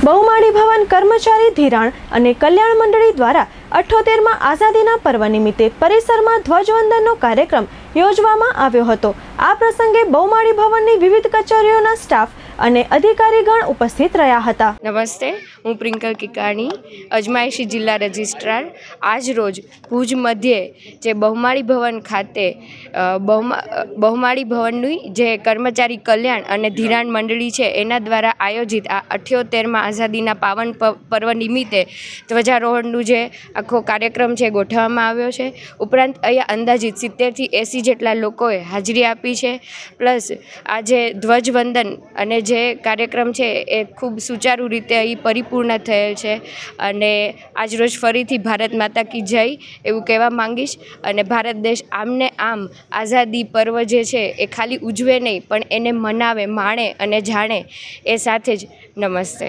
બહુમાળી ભવન કર્મચારી ધિરાણ અને કલ્યાણ મંડળી દ્વારા અઠ્યોતેરમાં આઝાદીના પર્વ નિમિત્તે પરિસરમાં ધ્વજવંદનનો કાર્યક્રમ યોજવામાં આવ્યો હતો. આ પ્રસંગે બહુમાળી ભવનની વિવિધ કચેરીઓના સ્ટાફ અને અધિકારીગણ ઉપસ્થિત રહ્યા હતા. નમસ્તે, હું પ્રિંકલ કિકાણી, અજમાયશી જિલ્લા રજિસ્ટ્રાર. આજ રોજ ભુજ મધ્યે જે બહુમાળી ભવન ખાતે બહુમા બહુમાળી ભવનની જે કર્મચારી કલ્યાણ અને ધિરાણ મંડળી છે, એના દ્વારા આયોજિત આ અઠ્યોતેરમાં આઝાદીના પાવન પર્વ નિમિત્તે ધ્વજારોહણનું જે આખો કાર્યક્રમ છે ગોઠવવામાં આવ્યો છે. ઉપરાંત અહીંયા અંદાજિત સિત્તેરથી એંસી જેટલા લોકોએ હાજરી આપી છે. પ્લસ આ જે ધ્વજવંદન અને જે કાર્યક્રમ છે એ ખૂબ સુચારુ રીતે અહીં પરિપૂર્ણ થયેલ છે અને આજરોજ ફરીથી ભારત માતા કી જય એવું કહેવા માંગીશ અને ભારત દેશ આમને આમ આઝાદી પર્વ જે છે એ ખાલી ઉજવે નહીં પણ એને મનાવે, માણે અને જાણે એ સાથે જ નમસ્તે.